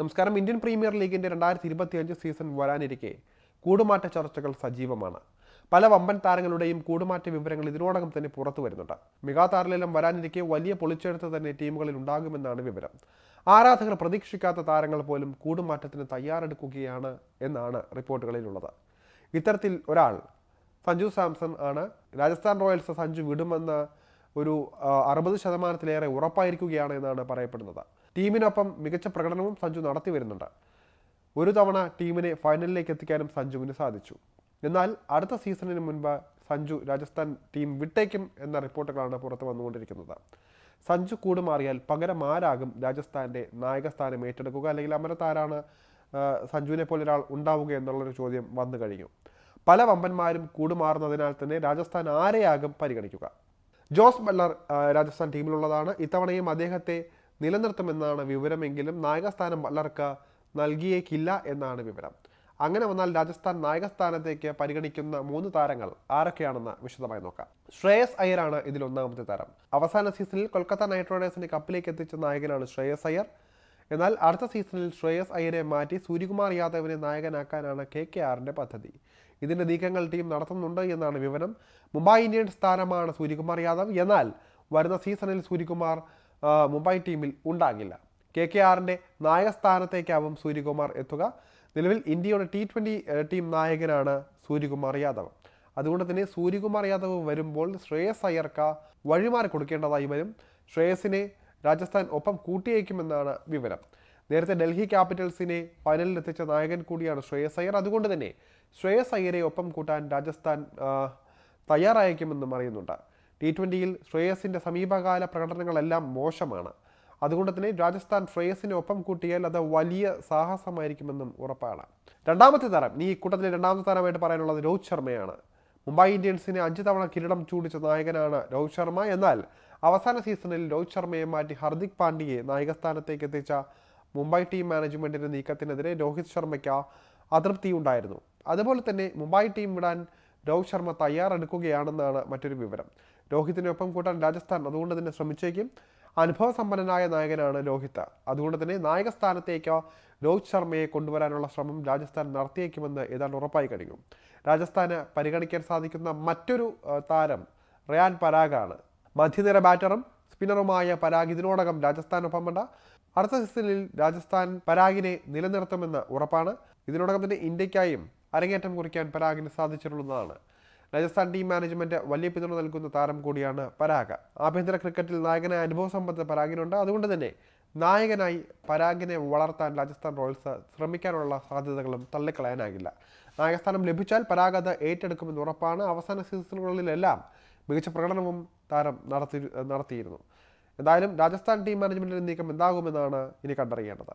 നമസ്കാരം. Indian premier ലീഗിന്റെ രണ്ടായിരത്തി ഇരുപത്തിയഞ്ച് സീസൺ വരാനിരിക്കെ കൂടുമാറ്റ ചർച്ചകൾ സജീവമാണ്. പല വമ്പൻ താരങ്ങളുടെയും കൂടുമാറ്റ വിവരങ്ങൾ ഇതിനോടകം തന്നെ പുറത്തു വരുന്നുണ്ട്. മെഗാ താരലേലം വരാനിരിക്കെ വലിയ പൊളിച്ചെടുത്ത് തന്നെ ടീമുകളിൽ ഉണ്ടാകുമെന്നാണ് വിവരം. ആരാധകർ പ്രതീക്ഷിക്കാത്ത താരങ്ങൾ പോലും കൂടുമാറ്റത്തിന് തയ്യാറെടുക്കുകയാണ് എന്നാണ് റിപ്പോർട്ടുകളിലുള്ളത്. ഇത്തരത്തിൽ ഒരാൾ സഞ്ജു സാംസൺ ആണ്. രാജസ്ഥാൻ റോയൽസ് സഞ്ജു വിടുമെന്ന് ഒരു അറുപത് ശതമാനത്തിലേറെ ഉറപ്പായിരിക്കുകയാണ് എന്നാണ് പറയപ്പെടുന്നത്. ടീമിനൊപ്പം മികച്ച പ്രകടനവും സഞ്ജു നടത്തി വരുന്നുണ്ട്. ഒരു തവണ ടീമിനെ ഫൈനലിലേക്ക് എത്തിക്കാനും സഞ്ജുവിന് സാധിച്ചു. എന്നാൽ അടുത്ത സീസണിന് മുൻപ് സഞ്ജു രാജസ്ഥാൻ ടീം വിട്ടേക്കും എന്ന റിപ്പോർട്ടുകളാണ് പുറത്തു വന്നുകൊണ്ടിരിക്കുന്നത്. സഞ്ജു കൂടുമാറിയാൽ പകരം ആരാകും രാജസ്ഥാന്റെ നായകസ്ഥാനം ഏറ്റെടുക്കുക അല്ലെങ്കിൽ അമരത്താരാണ് സഞ്ജുവിനെ പോലെ ഒരാൾ ഉണ്ടാവുക എന്നുള്ളൊരു ചോദ്യം വന്നു കഴിഞ്ഞു. പല വമ്പന്മാരും കൂടുമാറുന്നതിനാൽ തന്നെ രാജസ്ഥാൻ ആരെയാകും പരിഗണിക്കുക. ജോസ് ബട്ട്ലർ രാജസ്ഥാൻ ടീമിലുള്ളതാണ്. ഇത്തവണയും അദ്ദേഹത്തെ നിലനിർത്തുമെന്നാണ് വിവരമെങ്കിലും നായകസ്ഥാനം ബട്ട്ലർക്ക് നൽകിയേക്കില്ല എന്നാണ് വിവരം. അങ്ങനെ വന്നാൽ രാജസ്ഥാൻ നായകസ്ഥാനത്തേക്ക് പരിഗണിക്കുന്ന മൂന്ന് താരങ്ങൾ ആരൊക്കെയാണെന്ന് വിശദമായി നോക്കാം. ശ്രേയസ് അയ്യരാണ് ഇതിൽ ഒന്നാമത്തെ താരം. അവസാന സീസണിൽ കൊൽക്കത്ത നൈറ്റ് റൈഡേഴ്സിന്റെ കപ്പിലേക്ക് എത്തിച്ച നായകനാണ് ശ്രേയസ് അയ്യർ. എന്നാൽ അടുത്ത സീസണിൽ ശ്രേയസ് അയ്യരെ മാറ്റി സൂര്യകുമാർ യാദവിനെ നായകനാക്കാനാണ് കെ കെ ആറിന്റെ പദ്ധതി. ഇതിന്റെ നീക്കങ്ങൾ ടീം നടത്തുന്നുണ്ട് എന്നാണ് വിവരം. മുംബൈ ഇന്ത്യൻസ് താരമാണ് സൂര്യകുമാർ യാദവ്. എന്നാൽ വരുന്ന സീസണിൽ സൂര്യകുമാർ മുംബൈ ടീമിൽ ഉണ്ടാകില്ല. കെ കെ ആറിന്റെ നായകസ്ഥാനത്തേക്കാവും സൂര്യകുമാർ എത്തുക. നിലവിൽ ഇന്ത്യയുടെ ടി ട്വന്റി ടീം നായകനാണ് സൂര്യകുമാർ യാദവ്. അതുകൊണ്ട് തന്നെ സൂര്യകുമാർ യാദവ് വരുമ്പോൾ ശ്രേയസ് അയ്യർക്ക വഴിമാറി കൊടുക്കേണ്ടതായി വരും. ശ്രേയസിനെ രാജസ്ഥാൻ ഒപ്പം കൂട്ടിയേക്കുമെന്നാണ് വിവരം. നേരത്തെ ഡൽഹി ക്യാപിറ്റൽസിനെ ഫൈനലിൽ എത്തിച്ച നായകൻ കൂടിയാണ് ശ്രേയസ് അയ്യർ. അതുകൊണ്ട് തന്നെ ശ്രേയസ് അയ്യരെ ഒപ്പം കൂട്ടാൻ രാജസ്ഥാൻ തയ്യാറായേക്കുമെന്നും അറിയുന്നുണ്ട്. ടി ട്വന്റിയിൽ ശ്രേയസിന്റെ സമീപകാല പ്രകടനങ്ങളെല്ലാം മോശമാണ്. അതുകൊണ്ട് തന്നെ രാജസ്ഥാൻ ഒപ്പം കൂട്ടിയാൽ അത് വലിയ സാഹസമായിരിക്കുമെന്നും ഉറപ്പാണ്. രണ്ടാമത്തെ താരം ഈ കൂട്ടത്തിലെ രണ്ടാമത്തെ താരമായിട്ട് പറയാനുള്ളത് രോഹിത് ശർമ്മയാണ്. മുംബൈ ഇന്ത്യൻസിനെ അഞ്ച് തവണ കിരീടം ചൂടിച്ച നായകനാണ് രോഹിത് ശർമ്മ. എന്നാൽ അവസാന സീസണിൽ രോഹിത് ശർമ്മയെ മാറ്റി ഹർദിക് പാണ്ഡ്യയെ നായകസ്ഥാനത്തേക്ക് എത്തിച്ച മുംബൈ ടീം മാനേജ്മെന്റിന്റെ നീക്കത്തിനെതിരെ രോഹിത് ശർമ്മയ്ക്ക് അതൃപ്തി ഉണ്ടായിരുന്നു. അതുപോലെ തന്നെ മുംബൈ ടീം വിടാൻ രോഹിത് ശർമ്മ തയ്യാറെടുക്കുകയാണെന്നാണ് മറ്റൊരു വിവരം. രോഹിത്തിനൊപ്പം കൂട്ടാൻ രാജസ്ഥാൻ അതുകൊണ്ട് തന്നെ ശ്രമിച്ചേക്കും. അനുഭവസമ്പന്നനായ നായകനാണ് രോഹിത്. അതുകൊണ്ട് തന്നെ നായക സ്ഥാനത്തേക്കോ രോഹിത് ശർമ്മയെ കൊണ്ടുവരാനുള്ള ശ്രമം രാജസ്ഥാൻ നടത്തിയേക്കുമെന്ന് ഏതാണ്ട് ഉറപ്പായി കഴിഞ്ഞു. രാജസ്ഥാന് പരിഗണിക്കാൻ സാധിക്കുന്ന മറ്റൊരു താരം റയാൻ പരാഗാണ്. മധ്യനിര ബാറ്ററും സ്പിന്നറുമായ പരാഗ് ഇതിനോടകം രാജസ്ഥാനൊപ്പമുണ്ട്. അടുത്ത സീസണിൽ രാജസ്ഥാൻ പരാഗിനെ നിലനിർത്തുമെന്ന് ഉറപ്പാണ്. ഇതിനോടകം തന്നെ ഇന്ത്യക്കായും അരങ്ങേറ്റം കുറിക്കാൻ പരാഗിന് സാധിച്ചിട്ടുള്ളതാണ്. രാജസ്ഥാൻ ടീം മാനേജ്മെന്റ് വലിയ പിന്തുണ നൽകുന്ന താരം കൂടിയാണ് പരാഗ്. ആഭ്യന്തര ക്രിക്കറ്റിൽ നായകനായ അനുഭവ സമ്പത്ത് പരാഗിനുണ്ട്. അതുകൊണ്ട് തന്നെ നായകനായി പരാഗിനെ വളർത്താൻ രാജസ്ഥാൻ റോയൽസ് ശ്രമിക്കാനുള്ള സാധ്യതകളും തള്ളിക്കളയാനാകില്ല. നായകസ്ഥാനം ലഭിച്ചാൽ പരാഗ് അത് ഏറ്റെടുക്കുമെന്ന് ഉറപ്പാണ്. അവസാന സീസണുകളിലെല്ലാം മികച്ച പ്രകടനവും താരം നടത്തി നടത്തിയിരുന്നു. എന്തായാലും രാജസ്ഥാൻ ടീം മാനേജ്മെന്റിന്റെ നീക്കം എന്താകുമെന്നാണ് ഇനി കണ്ടറിയേണ്ടത്.